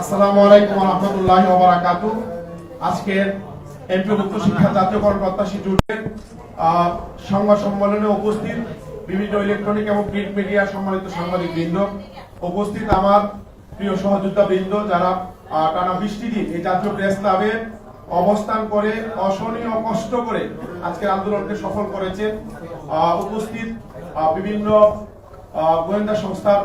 আসসালামু আলাইকুম রহমতুল্লাহ ওবরাকাতু আজকের এমপিভুক্ত শিক্ষা জাতীয়করণ প্রত্যাশী জোটের সংবাদ সম্মেলনে উপস্থিত বিভিন্ন ইলেকট্রনিক এবং প্রিন্ট মিডিয়া সম্মানিত উপস্থিত আমার প্রিয় সহযোদ্ধা বৃন্দ যারা টানা বৃষ্টি দিন এই জাতীয় প্রেস ক্লাবে অবস্থান করে অসহনীয় কষ্ট করে আজকের আন্দোলনকে সফল করেছে। উপস্থিত বিভিন্ন গোয়েন্দা সংস্থার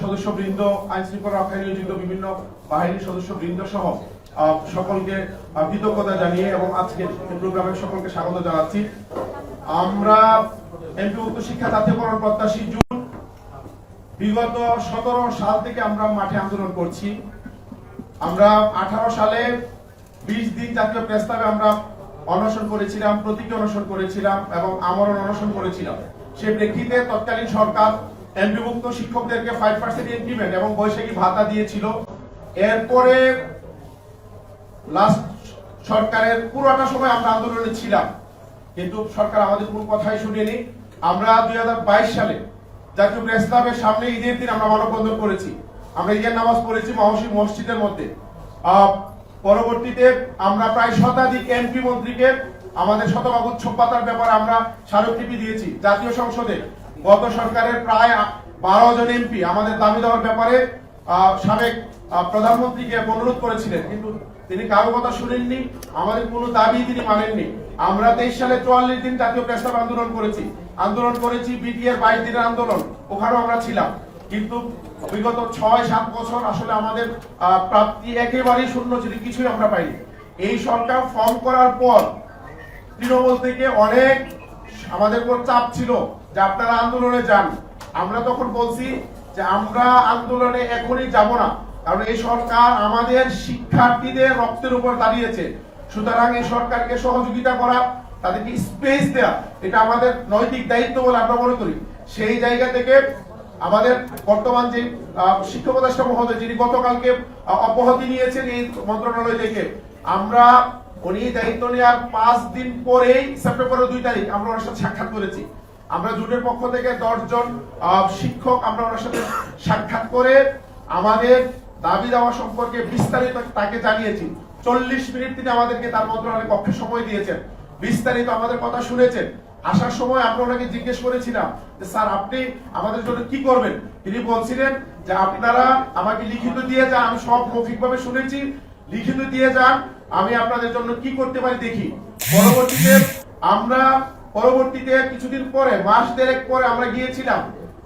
সদস্য বৃন্দ আইন শৃঙ্খলা রক্ষায় নিয়োজিত বিভিন্ন বাহিনীর সদস্য বৃন্দ সহ সকলকে কৃতজ্ঞতা জানিয়ে এবং আজকের এই প্রোগ্রামের সকলকে স্বাগত জানাচ্ছি। আমরা এমপিভুক্ত শিক্ষা জাতীয়করণ প্রত্যাশী জুন, বিগত সতেরো সাল থেকে আমরা মাঠে আন্দোলন করছি। আমরা আঠারো সালে বিশ দিন জাতীয় প্রস্তাবে আমরা অনশন করেছিলাম, প্রতীকী অনশন করেছিলাম এবং আমরণ অনশন করেছিলাম। সেই প্রেক্ষিতে তৎকালীন সরকার এমপিভুক্ত শিক্ষকদেরকে ফাইভ পার্সেন্ট ইনক্রিমেন্ট এবং বৈশাখী ভাতা দিয়েছিল। এরপরে লাস্ট সরকারের পুরোটা সময় আমরা আন্দোলনে ছিলাম। কিন্তু সরকার আমাদের কোনো কথাই শুনেনি। আমরা দুই হাজার বাইশ সালে জাতীয় প্রেস ক্লাবের সামনে ঈদের দিন আমরা মানববন্ধন করেছি। আমরা ঈদের নামাজ পড়েছি মহসিদ মসজিদের মধ্যে। পরবর্তীতে আমরা প্রায় শতাধিক এমপি মন্ত্রীকে আমাদের শতভাগ উৎসব পাতার ব্যাপারে আমরা স্মারকলিপি দিয়েছি। জাতীয় সংসদে গত সরকারের প্রায় বারো জন এমপি আমাদের দাবি দেওয়ার ব্যাপারে সাবেক প্রধানমন্ত্রীকে অনুরোধ করেছিলেন, কিন্তু তিনি কারও কথা শুনেননি, আমাদের কোনো দাবি তিনি মানেননি। আমরা তেইশ সালে চুয়াল্লিশ দিন জাতীয় প্রস্তাব আন্দোলন করেছি। আন্দোলন করেছি বিটিআর বাইশ দিনের আন্দোলন, ওখানেও আমরা ছিলাম। কিন্তু বিগত ছয়, সাত বছর আসলে আমাদের প্রাপ্তি একেবারেই শূন্য ছিল, কিছুই আমরা পাইনি। এই সরকার ফর্ম করার পর তৃণমূল থেকে অনেক আমাদের উপর চাপ ছিল। যে আপনারা আন্দোলনে যান। আমরা তখন বলছি যে আমরা আন্দোলনে এখনই যাব না। কারণ এই সরকার আমাদের শিক্ষার্থীদের রক্তের উপর দাঁড়িয়েছে। সুতরাং এই সরকারকে সহযোগিতা করা তাদেরকে স্পেস দেওয়া এটা আমাদের নৈতিক দায়িত্ব বলে আমরা মনে করি। সেই জায়গা থেকে আমাদের বর্তমান যে আহ, শিক্ষা উপদেষ্টা মহোদয় যিনি গতকালকে অব্যাহতি নিয়েছেন এই মন্ত্রণালয় থেকে আমরা উনি দায়িত্ব নেওয়ার পাঁচ দিন পরেই সেপ্টেম্বরের দুই তারিখ আমরা ওনার সাথে সাক্ষাৎ করেছি। আমরা জুটের পক্ষ থেকে দশজন শিক্ষক আমরা ওনার সাথে সাক্ষাৎ করে আমাদের দাবি দেওয়া সম্পর্কে বিস্তারিত তাকে জানিয়েছি। চল্লিশ মিনিট তিনি আমাদেরকে তার মন্ত্রণালয় কক্ষে সময় দিয়েছেন। বিস্তারিত আমাদের কথা শুনেছেন। আসার সময় আমরা ওনাকে জিজ্ঞেস করেছিলাম যে, স্যার, আপনি আমাদের জন্য কি করবেন? তিনি বলছিলেন যে, আপনারা আমাকে লিখিত দিয়ে যান, আমি সব মৌখিকভাবে শুনেছি। লিখিত দিয়ে যান, আমি আপনাদের জন্য কি করতে পারি দেখি। পরবর্তীতে আমরা পরবর্তীতে কিছুদিন পরে মাস দেড়েক পরে আমরা গিয়েছিলাম।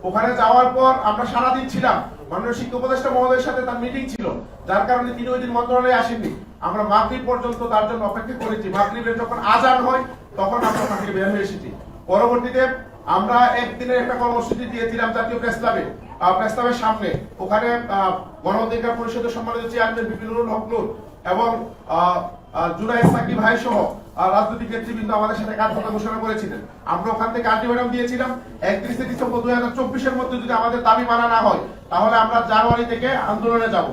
ওখানে যাওয়ার পর আমরা সারাদিন ছিলাম। মাননীয় শিক্ষা উপদেষ্টা মহোদয়ের সাথে তার মিটিং ছিল। যার কারণে তিনি ওই দিন মন্ত্রণালয়ে আসেননি। আমরা মাগরিব পর্যন্ত তার জন্য অপেক্ষা করেছি। মাগরিবের যখন আজান হয় তখন আমরা ওখান থেকে বের হয়ে এসেছি। পরবর্তীতে আমরা একদিনের একটা কর্মসূচি দিয়েছিলাম জাতীয় প্রেস ক্লাবে। প্রেস ক্লাবের সামনে। ওখানে আহ, গণ অধিকার পরিষদের সম্মানিত চেয়ারম্যান বিপিনুল হক এবং আহ, আহ, জুনাইদ সাকি ভাই সহ রাজনৈতিক নেতৃবৃন্দ আমাদের সাথে কাজ ঘোষণা করেছিলেন। আমরা ওখান থেকে আলটিমেটাম দিয়েছিলাম, একত্রিশে ডিসেম্বর দুই হাজার মধ্যে যদি আমাদের দাবি মানা না হয়, তাহলে আমরা জানুয়ারি থেকে আন্দোলনে যাব।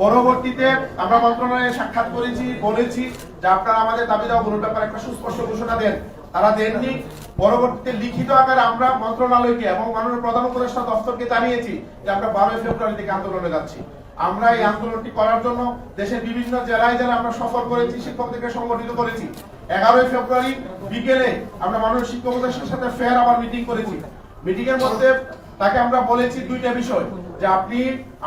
পরবর্তীতে আমরা মন্ত্রণালয়ে সাক্ষাৎ করেছি, বলেছি যে আপনারা আমাদের দাবি দেওয়াগুলোর ব্যাপারে একটা সুস্পষ্ট ঘোষণা দেন। তারা দেননি। পরবর্তীতে লিখিত আকারে আমরা মন্ত্রণালয়কে এবং মাননীয় প্রধান উপদেষ্টা দপ্তরকে জানিয়েছি যে আমরা বারোই ফেব্রুয়ারি থেকে আন্দোলনে যাচ্ছি। আমরা এই আন্দোলনটি করার জন্য দেশের বিভিন্ন জেলায় যারা আমরা সফর করেছি, শিক্ষকদেরকে সংগঠিত করেছি এগারোই ফেব্রুয়ারি বিকেলে আমরা মাননীয় শিক্ষক উপদেষ্টার সাথে ফের আবার মিটিং করেছি। মিটিং এর মধ্যে তাকে আমরা বলেছি দুইটা বিষয়, যে আপনি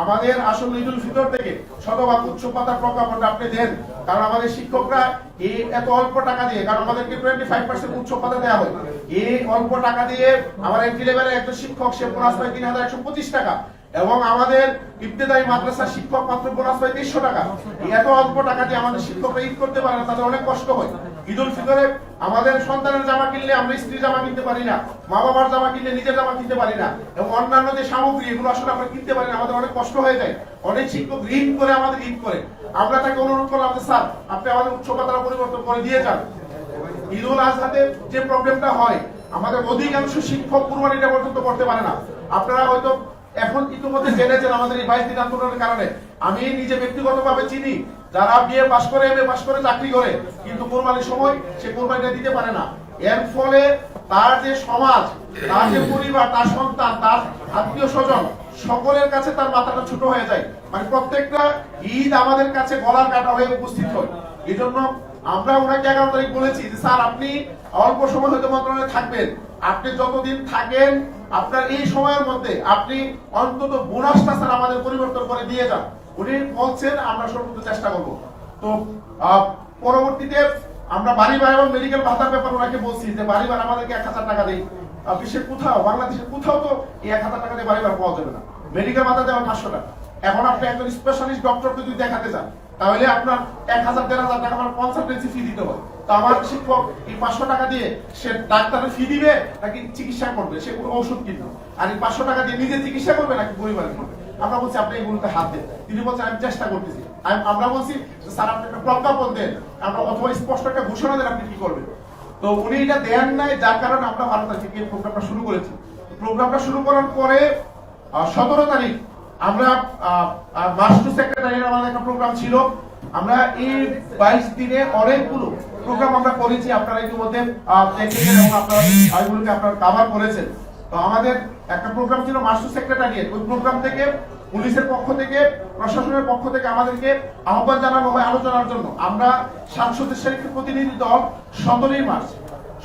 আমাদের আসল ঈদুল ফিতর থেকে শতভাগ উৎসব পাতার প্রজ্ঞাপনটা আপনি দেন। কারণ আমাদের শিক্ষকরা এই এত অল্প টাকা দিয়ে, কারণ আমাদেরকে টোয়েন্টি ফাইভ পার্সেন্ট উৎসব পাতা দেওয়া হয়। এই অল্প টাকা দিয়ে আমার এন্ট্রি লেভেলের একজন শিক্ষক, সে পায় তিন হাজার একশো পঁচিশ টাকা। এবং আমাদের ইবতেদায়ী মাদ্রাসার শিক্ষক মাত্র বোনাস পায় তিনশো টাকা। এত অল্প টাকা দিয়ে আমাদের শিক্ষকরা ঈদ করতে পারে না, তাদের অনেক কষ্ট হয়। ঈদুল ফিতরে আমাদের সন্তানের জামা কিনলে আমরা স্ত্রীর জামা কিনতে পারি না মা বাবার জামা কিনলে নিজের জামা কিনতে পারি না, এবং অন্যান্য যে সামগ্রী, এগুলো আসলে আমরা কিনতে পারি না, আমাদের অনেক কষ্ট হয়ে যায়। অনেক শিক্ষক ঋণ করে আমাদের ঈদ করে। আমরা তাকে অনুরোধ করলাম যে, স্যার, আপনি আমাদের উৎসবতারা পরিবর্তন করে দিয়ে যান। ঈদুল আজহাতে যে প্রবলেমটা হয়, আমাদের অধিকাংশ শিক্ষক কুরবানিটা পর্যন্ত করতে পারে না। আপনারা হয়তো এখন ইতিমধ্যে জেনেছেন আমাদের এই বাইশ দিন আন্দোলনের কারণে। আমি নিজে ব্যক্তিগতভাবে চিনি, যারা বিএ পাশ করে, এম এ করে চাকরি করে, কিন্তু কোরবানির সময় সে কোরবানিটা দিতে পারে না। এর ফলে তার যে সমাজ, তার যে পরিবার, তার সন্তান, তার আত্মীয় স্বজন, সকলের কাছে তার মাথাটা ছোট হয়ে যায়। মানে প্রত্যেকটা ঈদ আমাদের কাছে গলার কাটা হয়ে উপস্থিত হয়। এই জন্য আমরা ওনাকে এগারো তারিখ বলেছি যে স্যার আপনি অল্প সময় হয়তো মন্ত্রণালয়ে থাকবেন। আপনি যতদিন থাকেন আপনার এই সময়ের মধ্যে আপনি অন্তত বোনাসটা স্যার আমাদের পরিবর্তন করে দিয়ে যান। উনি বলছেন আমরা সর্বোচ্চ চেষ্টা করব। তো পরবর্তীতে আমরা বাড়ি ভাড়া এবং মেডিকেল ভাতার ব্যাপার ওনাকে বলছি যে বাড়ি ভাড়া আমাদেরকে এক হাজার টাকা আহ, বিশ্বের কোথাও বাংলাদেশের কোথাও তো এই এক হাজার টাকা দিয়ে বাড়ি ভাড়া পাওয়া যাবে না। মেডিকেল ভাতা দেওয়া পাঁচশো টাকা। এখন আপনি একজন স্পেশালিস্ট ডক্টরকে যদি দেখাতে চান তাহলে আপনার এক হাজার, দেড় হাজার টাকা আমার কনসালটেন্সি ফি দিতে হয় তো আমার শিক্ষক এই পাঁচশো টাকা দিয়ে সে ডাক্তারের ফি দিবে নাকি চিকিৎসা করবে? সে কোনো ওষুধ কিনবে আর এই পাঁচশো টাকা দিয়ে নিজে চিকিৎসা করবে নাকি পরিবারের করবে আমরা বলছি, আপনি এগুলোতে হাত দেন। তিনি বলছেন, আমি চেষ্টা করতেছি। আমরা বলছি স্যার, আপনি একটা প্রজ্ঞাপন দেন। আমরা অথবা স্পষ্ট একটা ঘোষণা দেন, আপনি কি করবেন? তো উনি এটা দেন নাই, যার কারণে আমরা তারিখ থেকে প্রোগ্রামটা শুরু করেছি। প্রোগ্রামটা শুরু করার পরে সতেরো তারিখ আমরা মাস্টার সেক্রেটারির আমাদের একটা প্রোগ্রাম ছিল। আমরা এই বাইশ দিনে অনেকগুলো প্রোগ্রাম আমরা করেছি। আপনারা ইতিমধ্যে দেখেছেন এবং আপনারা এগুলোকে আপনারা কাভার করেছেন। তো আমাদের একটা প্রোগ্রাম ছিল মাস্টার সেক্রেটারিয়েট। ওই প্রোগ্রাম থেকে পুলিশের পক্ষ থেকে, প্রশাসনের পক্ষ থেকে আমাদেরকে আহ্বান জানানো হয় আলোচনার জন্য। আমরা সাত সদস্যের একটি প্রতিনিধি দল সতেরোই মার্চ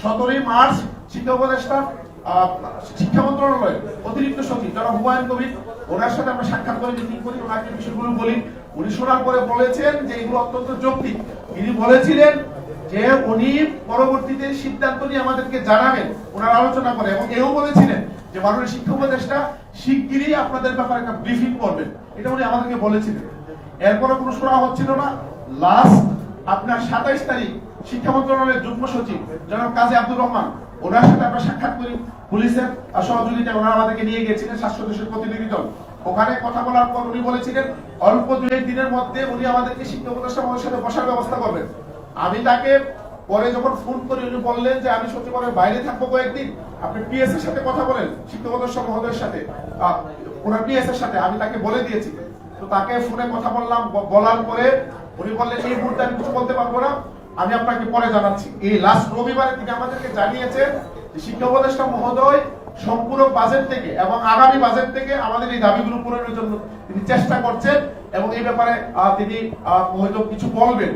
সতেরোই মার্চ শিক্ষা উপদেষ্টা শিক্ষা মন্ত্রণালয়ের অতিরিক্ত সচিব যারা হুমায়ুন কবির ওনার সাথে আমরা সাক্ষাৎ করে মিটিং করি ওনাকে বিষয়গুলো বলি, উনি শোনার পরে বলেছেন যে এগুলো অত্যন্ত যৌক্তিক। তিনি বলেছিলেন যে উনি পরবর্তীতে সিদ্ধান্ত নিয়ে আমাদেরকে জানাবেন, ওনার আলোচনা করে, এবং এও বলেছিলেন যে মাননীয় শিক্ষা উপদেষ্টা শিগগিরই আপনাদের ব্যাপারে একটা ব্রিফিং করবেন। এটা উনি আমাদেরকে বলেছিলেন। এরপরে কোনো শোনা হচ্ছিল না। লাস্ট আপনার সাতাইশ তারিখ শিক্ষা মন্ত্রণালয়ের যুগ্ম সচিব জনাব কাজী আব্দুর রহমান ওনার সাথে আমরা সাক্ষাৎ করি। পুলিশের সহযোগিতায় ওনারা আমাদেরকে নিয়ে গিয়েছিলেন স্বাস্থ্য দেশের প্রতিনিধি দল। ওখানে কথা বলার পর উনি বলেছিলেন, অল্প দু এক দিনের মধ্যে উনি আমাদেরকে শিক্ষা মহোদয়ের সাথে বসার ব্যবস্থা করবেন। আমি তাকে পরে যখন ফোন করি, উনি বললেন যে, আমি সচিবালয়ের বাইরে থাকব কয়েকদিন। আপনি পিএস এর সাথে কথা বলেন শিক্ষা উপদেষ্টা মহোদয়ের সাথে ওনার পিএস এর সাথে, আমি তাকে বলে দিয়েছি। তো তাকে ফোনে কথা বললাম বলার পরে উনি বললেন, এই মুহূর্তে আমি কিছু বলতে পারব না। আমি আপনাকে পরে জানাচ্ছি। এই লাস্ট রবিবারে তিনি আমাদেরকে জানিয়েছেন শিক্ষা উপদেষ্টা মহোদয় সম্পূর্ণ বাজেট থেকে এবং আগামী বাজেট থেকে আমাদের এই দাবিগুলো পূরণের জন্য তিনি চেষ্টা করছেন এবং এই ব্যাপারে তিনি হয়তো কিছু বলবেন।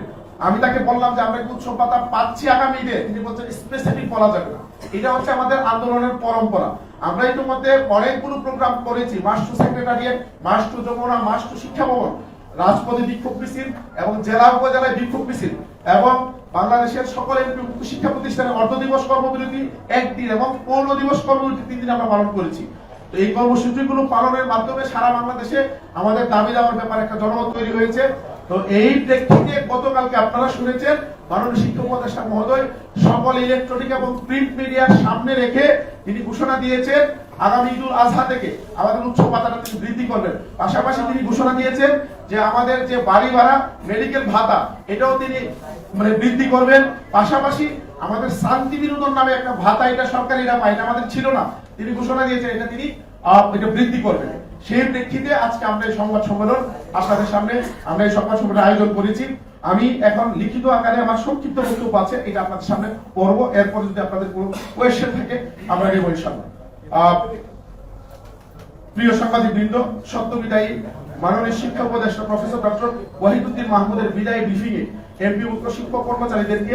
আমি তাকে বললাম যে আমরা উৎসব পাতা পাচ্ছি আগামী ঈদে। তিনি বলছেন স্পেসিফিক বলা যাবে না। এটা হচ্ছে আমাদের আন্দোলনের পরম্পরা। আমরা ইতিমধ্যে অনেকগুলো প্রোগ্রাম করেছি। মাস্টু সেক্রেটারিয়েট মাস্টু যমুনা মাস্টু শিক্ষা ভবন, রাজপথে বিক্ষোভ মিছিল এবং জেলা উপজেলায় বিক্ষোভ মিছিল। এবং বাংলাদেশের সকল এমপি শিক্ষা প্রতিষ্ঠানে অর্ধ দিবস কর্মবিরতি একদিন এবং পৌর দিবস কর্মবিরতি তিন দিন আমরা পালন করেছি। তো এই কর্মসূচিগুলো পালনের মাধ্যমে সারা বাংলাদেশে আমাদের দাবি দেওয়ার ব্যাপারে একটা জনমত তৈরি হয়েছে। তো এই প্রেক্ষিতে গতকালকে আপনারা শুনেছেন, মাননীয় শিক্ষক উপদেষ্টা মহোদয় সকল ইলেকট্রনিক এবং প্রিন্ট মিডিয়ার সামনে রেখে তিনি ঘোষণা দিয়েছেন আগামী ঈদুল আজহা থেকে আমাদের উৎসব পাতাটা তিনি বৃদ্ধি করবেন পাশাপাশি তিনি ঘোষণা দিয়েছেন যে আমাদের যে বাড়ি ভাড়া মেডিকেল ভাতা এটাও তিনি মানে বৃদ্ধি করবেন। পাশাপাশি আমাদের শান্তি বিনোদন নামে একটা ভাতা এটা সরকারিরা পায় এটা আমাদের ছিল না। তিনি ঘোষণা দিয়েছেন এটা তিনি এটা বৃদ্ধি করবেন। সেই প্রেক্ষিতে আজকে আমরা এই সংবাদ সম্মেলন আপনাদের সামনে আমরা এই সংবাদ সম্মেলন আয়োজন করেছি। আমি এখন লিখিত আকারে আমার সংক্ষিপ্ত বক্তব্য আছে এটা আপনাদের সামনে পড়ব। এরপর যদি আপনাদের কোনো কোয়েশ্চেন থাকে আমরা নেব ইনশাআল্লাহ। আহ, প্রিয় সাংবাদিক বৃন্দ সত্য বিদায়ী মাননীয় শিক্ষা উপদেষ্টা প্রফেসর ডক্টর ওয়াহিদুদ্দিন মাহমুদের বিদায়ী ব্রিফিং এ এমপি মুক্ত শিক্ষক কর্মচারীদেরকে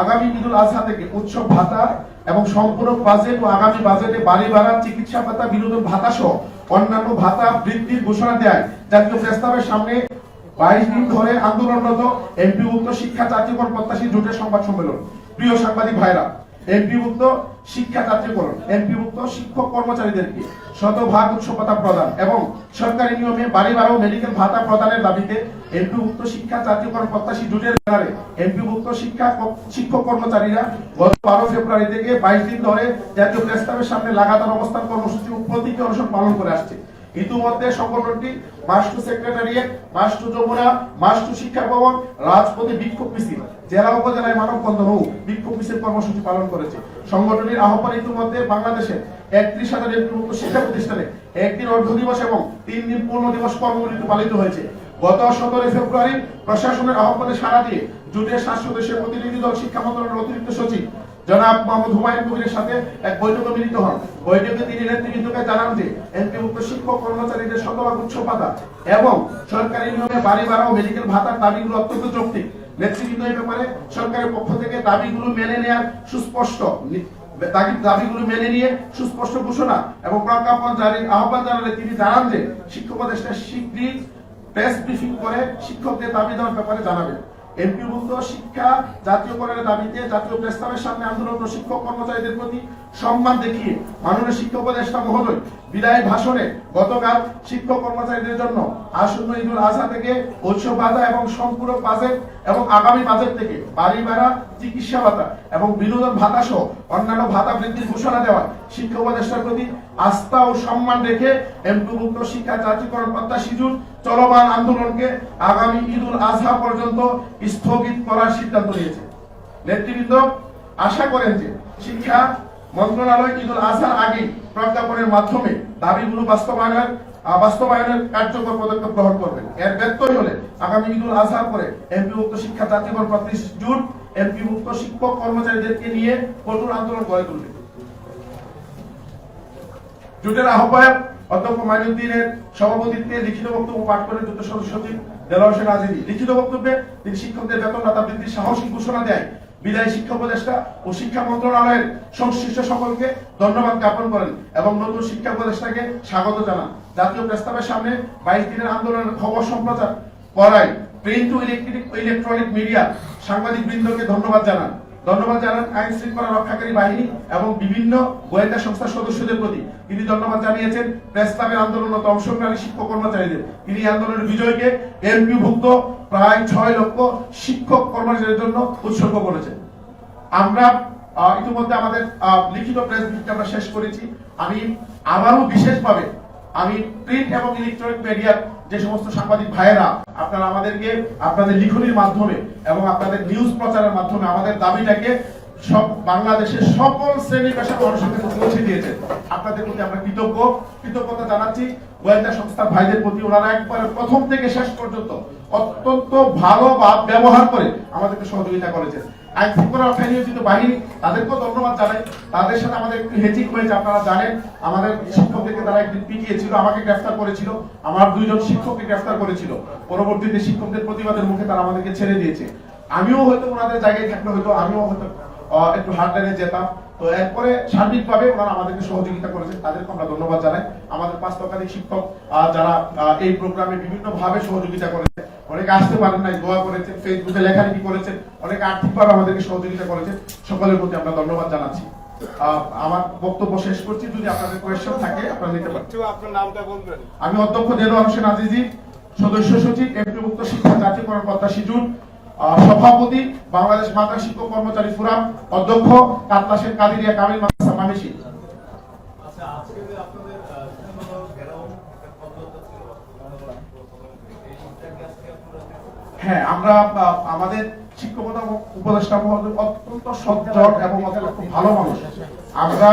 আগামী ঈদুল আজহা থেকে উৎসব ভাতা এবং সম্পূর্ণ বাজেট ও আগামী বাজেটে বাড়ি ভাড়া, চিকিৎসা ভাতা, বিনোদন ভাতা সহ অন্যান্য ভাতা বৃদ্ধির ঘোষণা দেয়। জাতীয় প্রস্তাবের সামনে বাইশ দিন ধরে আন্দোলনরত এমপি মুক্ত শিক্ষা জাতীয়করণ প্রত্যাশী জোটের সংবাদ সম্মেলন। প্রিয় সাংবাদিক ভাইরা এমপিভুক্ত শিক্ষা এর এমপিভুক্ত শিক্ষক কর্মচারীদেরকে শতভাগ উৎসবতা প্রদান এবং সরকারি নিয়মে বাড়ি ভাড়া মেডিকেল ভাতা প্রদানের দাবিতে এমপিভুক্ত শিক্ষা জাতীয়করণ প্রত্যাশী জোটের ব্যানারে এমপিভুক্ত শিক্ষা শিক্ষক কর্মচারীরা গত বারো ফেব্রুয়ারি থেকে বাইশ দিন ধরে জাতীয় প্রেস্তাবের সামনে লাগাতার অবস্থান কর্মসূচি প্রতীকী অনুষ্ঠান পালন করে আসছে। ইতিমধ্যে সংগঠনটি মাস্টু সেক্রেটারিয়েট মাস্টু যমুনা মাস্টু শিক্ষা ভবন, রাজপথে বিক্ষোভ মিছিল। জেলা উপজেলায় মানববন্ধন ও বিক্ষোভ মিছিল কর্মসূচি পালন করেছে। সংগঠনটির আহ্বান ইতিমধ্যে বাংলাদেশের একত্রিশ হাজার এমপিভুক্ত শিক্ষা প্রতিষ্ঠানে একদিন অর্ধ দিবস এবং তিন দিন পূর্ণ দিবস কর্মবিরতি পালিত হয়েছে। গত সতেরোই ফেব্রুয়ারি প্রশাসনের আহ্বানে সাড়া দিয়ে জুটের সাত সদস্যের প্রতিনিধি দল শিক্ষা মন্ত্রণালয়ের অতিরিক্ত সচিব জনাব মোহাম্মদ হুমায়ুন কবিরের সাথে এক বৈঠকে মিলিত হন। বৈঠকে তিনি নেতৃবৃন্দকে জানান যে এমপিভুক্ত শিক্ষক কর্মচারীদের শতভাগ উচ্চ ভাতা এবং সরকারি নিয়মে বাড়ি ভাড়া ও মেডিকেল ভাতার দাবিগুলো অত্যন্ত যৌক্তিক। নেতৃবৃন্দ এই ব্যাপারে সরকারের পক্ষ থেকে দাবিগুলো মেনে নেওয়ার সুস্পষ্ট দাবিগুলো মেনে নিয়ে সুস্পষ্ট ঘোষণা এবং প্রজ্ঞাপন জারির আহ্বান জানালে তিনি জানান যে, শিক্ষক উপদেষ্টা শীঘ্রই প্রেস ব্রিফিং করে শিক্ষকদের দাবি দেওয়ার ব্যাপারে জানাবেন। এমপিভুক্ত শিক্ষা জাতীয়করণের দাবিতে জাতীয় প্রস্তাবের সামনে আন্দোলন শিক্ষক কর্মচারীদের প্রতি সম্মান দেখিয়ে মাননীয় শিক্ষক উপদেষ্টা মহোদয় বিদায় ভাষণে গতকাল শিক্ষক কর্মচারীদের জন্য আসন্ন ঈদুল আজহা থেকে উৎসব এবং সম্পূরক বাজেট এবং আগামী বাজেট থেকে বাড়ি ভাড়া, চিকিৎসা ভাতা এবং বিনোদন ভাতা সহ অন্যান্য ভাতা বৃদ্ধির ঘোষণা দেওয়া শিক্ষা উপদেষ্টার প্রতি আস্থা ও সম্মান রেখে এমপিভুক্ত শিক্ষা জাতীয়করণ প্রত্যাশী জুট চলমান আন্দোলনকে আগামী ঈদুল আজহা পর্যন্ত স্থগিত করার সিদ্ধান্ত নিয়েছে। নেতৃবৃন্দ, আশা করেন যে শিক্ষা মন্ত্রণালয় ঈদুল আজহার আগে প্রজ্ঞাপনের মাধ্যমে দাবিগুলো বাস্তবায়নের বাস্তবায়নের কার্যকর পদক্ষেপ গ্রহণ করবেন এর ব্যত্যয় হলে আগামী ঈদুল আজহার পরে এমপিভুক্ত শিক্ষা জাতীয়করণ প্রতিষ্ঠা জুট এমপিভুক্ত শিক্ষক কর্মচারীদেরকে নিয়ে কঠোর আন্দোলন গড়ে তুলবে। জোটের আহ্বায়ক অধ্যক্ষ মাইনুদ্দিনের সভাপতিত্বে লিখিত বক্তব্য পাঠ করেন যুদ্ধ সদস্য সচিব আজিজি লিখিত বক্তব্যে তিনি শিক্ষকদের বেতন ভাতা বৃদ্ধির সাহসী ঘোষণা দেয়? বিদায়ী শিক্ষা উপদেষ্টা ও শিক্ষা মন্ত্রণালয়ের সংশ্লিষ্ট সকলকে ধন্যবাদ জ্ঞাপন করেন এবং নতুন শিক্ষা উপদেষ্টাকে স্বাগত জানান। জাতীয় প্রস্তাবের সামনে বাইশ দিনের আন্দোলনের খবর সম্প্রচার করায় প্রিন্ট ও ইলেকট্রনিক মিডিয়া সাংবাদিক বৃন্দকে ধন্যবাদ জানান। ধন্যবাদ জানান আইন শৃঙ্খলা রক্ষাকারী বাহিনী এবং বিভিন্ন গোয়েন্দা সংস্থার সদস্যদের প্রতি। তিনি ধন্যবাদ জানিয়েছেন প্রেস ক্লাবের আন্দোলনত অংশগ্রহণী শিক্ষক কর্মচারীদের। তিনি আন্দোলনের বিজয়কে এমপিভুক্ত প্রায় ছয় লক্ষ শিক্ষক কর্মচারীদের জন্য উৎসর্গ করেছেন। আমরা ইতিমধ্যে আমাদের লিখিত প্রেস ব্রিফিং আমরা শেষ করেছি। আমি আবারও বিশেষভাবে আমি প্রিন্ট এবং ইলেকট্রনিক মিডিয়ার যে সমস্ত সাংবাদিক ভাইয়েরা, আপনারা আমাদেরকে আপনাদের লিখনির মাধ্যমে এবং আপনাদের নিউজ প্রচারের মাধ্যমে আমাদের দাবিটাকে সব বাংলাদেশের সকল শ্রেণি পেশার মানুষের কাছে পৌঁছে দিয়েছে আপনাদের প্রতি আমরা কৃতজ্ঞ। কৃতজ্ঞতা জানাচ্ছি গোয়েন্দা সংস্থার ভাইদের প্রতি। ওনারা একবারে প্রথম থেকে শেষ পর্যন্ত অত্যন্ত ভালো বা ব্যবহার করে আমাদেরকে সহযোগিতা করেছেন। আইন রক্ষায় বাহিনী তাদেরকেও ধন্যবাদ জানাই। তাদের সাথে আমাদের একটু হয়েছে, আপনারা জানেন। আমাদের শিক্ষকদেরকে তারা একদিন পিটিয়েছিল, আমাকে গ্রেফতার করেছিল। আমার দুইজন শিক্ষককে গ্রেফতার করেছিল। পরবর্তীতে শিক্ষকদের প্রতিবাদের মুখে তারা আমাদেরকে ছেড়ে দিয়েছে। আমিও হয়তো ওনাদের জায়গায় থাকলে হয়তো আমিও হয়তো একটু হার্ডলাইনে যেতাম। তো এরপরে সার্বিকভাবে ওনারা আমাদেরকে সহযোগিতা করেছেন, তাদেরকে আমরা ধন্যবাদ জানাই। আমাদের পাঁচ শিক্ষক যারা এই প্রোগ্রামে বিভিন্ন ভাবে সহযোগিতা করেছে। অনেকে আসতে পারেন নাই দোয়া করেছেন ফেসবুকে লেখালেখি করেছেন অনেকে আর্থিকভাবে আমাদেরকে সহযোগিতা করেছেন সকলের প্রতি আমরা ধন্যবাদ জানাচ্ছি। আমার বক্তব্য শেষ করছি যদি আপনাদের কোয়েশ্চেন থাকে আপনারা নিতে পারেন। আপনার নামটা বলবেন। আমি অধ্যক্ষ দেলোয়ার হোসেন আজিজি সদস্য সচিব এমপিভুক্ত শিক্ষা জাতীয়করণ জুট আহ, সভাপতি বাংলাদেশ মাদ্রাসা শিক্ষক কর্মচারী ফোরাম অধ্যক্ষ কাত্তাসের কাদিরিয়া কামিল মাদ্রাসা মামিসি আচ্ছা আজকে যে আপনাদের আহ, বিধানসভা ঘেরাও একটা পদ্ধতি ছিল এই শিক্ষাকে আজকে আপনারা হ্যাঁ আমরা আমাদের শিক্ষকতা উপদেষ্টা অত্যন্ত সজ্জট এবং অত্যন্ত ভালো মানুষ। আমরা,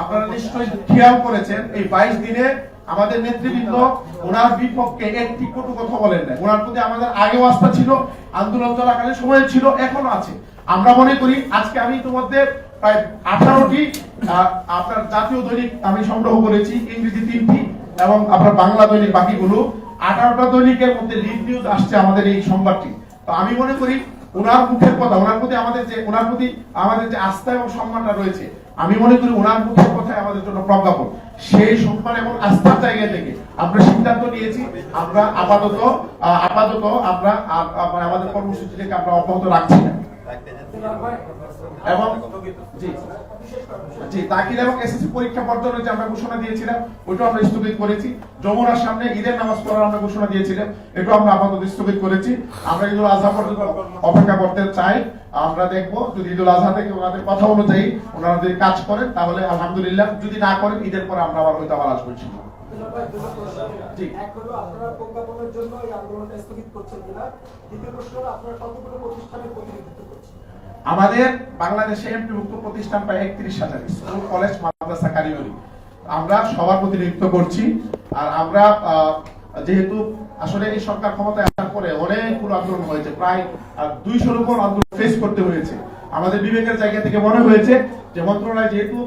আপনারা নিশ্চয়ই খেয়াল করেছেন, এই বাইশ দিনে আমাদের নেতৃবৃন্দ ওনার বিপক্ষে একটি কটু কথা বলেন না ওনার প্রতি আমাদের আগেও আস্থা ছিল, আন্দোলন চলাকালীন সময় ছিল, এখনও আছে। আমরা মনে করি আজকে আমি ইতিমধ্যে প্রায় আঠারোটি আপনার জাতীয় দৈনিক আমি সংগ্রহ করেছি, ইংরেজি তিনটি এবং আপনার বাংলা দৈনিক বাকিগুলো। আঠারোটা দৈনিকের মধ্যে লিড নিউজ আসছে আমাদের এই সংবাদটি। তো আমি মনে করি ওনার মুখের কথা ওনার প্রতি আমাদের যে ওনার প্রতি আমাদের যে আস্থা এবং সম্মানটা রয়েছে আমি মনে করি ওনার মুখের কথাই আমাদের জন্য প্রজ্ঞাপন। সেই সম্মান এবং আস্থার জায়গা থেকে আমরা সিদ্ধান্ত নিয়েছি আমরা আপাতত আপাতত আমরা আ- আমাদের কর্মসূচিটাকে আমরা অব্যাহত রাখছি না। এবং জি। জি দাখিল এবং এসএসসি পরীক্ষা বর্জনের যে আমরা ঘোষণা দিয়েছিলাম ওইটা আমরা স্থগিত করেছি। যমুনার সামনে ঈদের নামাজ পড়ার আমরা ঘোষণা দিয়েছিলাম এটা আমরা আপাতত স্থগিত করেছি। আমরা ঈদুল আজহা পর্যন্ত অপেক্ষা করতে চাই। আমরা দেখব যদি ঈদুল আজহা থেকে ওনাদের কথা অনুযায়ী ওনারা যদি কাজ করেন, তাহলে আলহামদুলিল্লাহ, যদি না করেন, ঈদের পরে আমরা আবার হয়তো আবার আসব আপনারা কতগুলো প্রতিষ্ঠানের প্রতিনিধিত্ব করছেন? আমাদের বাংলাদেশে এমপিভুক্ত প্রতিষ্ঠান প্রায় একত্রিশ হাজার। স্কুল, কলেজ, মাদ্রাসা, কারিগরি। আমরা সবার প্রতিনিধিত্ব করছি। আর আমরা যেহেতু আসলে এই সরকার ক্ষমতায় আসার পরে অনেকগুলো আন্দোলন হয়েছে, প্রায় দুইশোর উপর আন্দোলন ফেস করতে হয়েছে। আমাদের বিবেকের জায়গা থেকে মনে হয়েছে যে মন্ত্রণালয় যেহেতু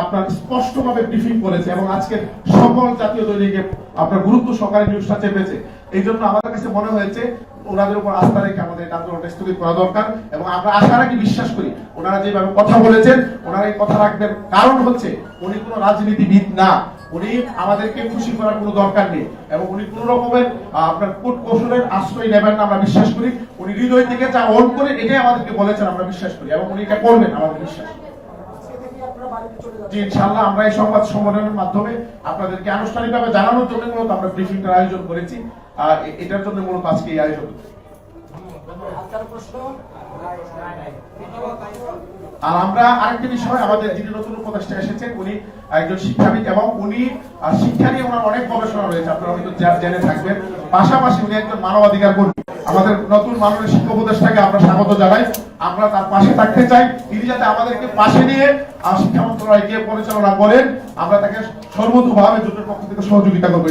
আপনার স্পষ্টভাবে ব্রিফিং করেছে এবং আজকে সকল জাতীয় দৈনিকে আপনার গুরুত্ব সহকারে নিউজটা চেপেছে। এই জন্য আমাদের কাছে মনে হয়েছে ওনাদের উপর আস্থা রেখে আমাদের এই আন্দোলনটা স্থগিত করা দরকার এবং আমরা আশা রাখি, বিশ্বাস করি ওনারা যেভাবে কথা বলেছেন, ওনারা এই কথা রাখবেন। কারণ হচ্ছে, উনি কোনো রাজনীতিবিদ না। উনি আমাদেরকে খুশি করার কোনো দরকার নেই এবং উনি কোন রকমের আপনার কোট কৌশলের আশ্রয় নেবেন না, আমরা বিশ্বাস করি। উনি হৃদয় থেকে যা অন করে এটাই আমাদেরকে বলেছেন, আমরা বিশ্বাস করি এবং উনি এটা করবেন, আমাদের বিশ্বাস আজকে থেকে আপনারা বাড়িতে চলে জি, ইনশাআল্লাহ আমরা এই সংবাদ সম্মেলনের মাধ্যমে আপনাদেরকে আনুষ্ঠানিকভাবে জানানোর জন্য মূলত আমরা ব্রিফিংটার আয়োজন করেছি। আর এটার জন্য মূলত আজকে এই আয়োজন। আর আমরা আরেকটি বিষয়, আমাদের যিনি নতুন উপদেষ্টা এসেছেন, উনি একজন শিক্ষাবিদ এবং উনি শিক্ষা নিয়ে ওনার অনেক গবেষণা রয়েছে, আপনারা হয়তো জেনে থাকবেন। পাশাপাশি উনি একজন মানবাধিকার কর্মী। আমাদের নতুন মাননীয় শিক্ষা উপদেষ্টাকে আমরা স্বাগত জানাই। আমরা তার পাশে থাকতে চাই। তিনি যাতে আমাদেরকে পাশে নিয়ে শিক্ষা মন্ত্রণালয় গিয়ে পরিচালনা করেন। আমরা তাকে সর্বতোভাবে জোটের পক্ষ থেকে সহযোগিতা করব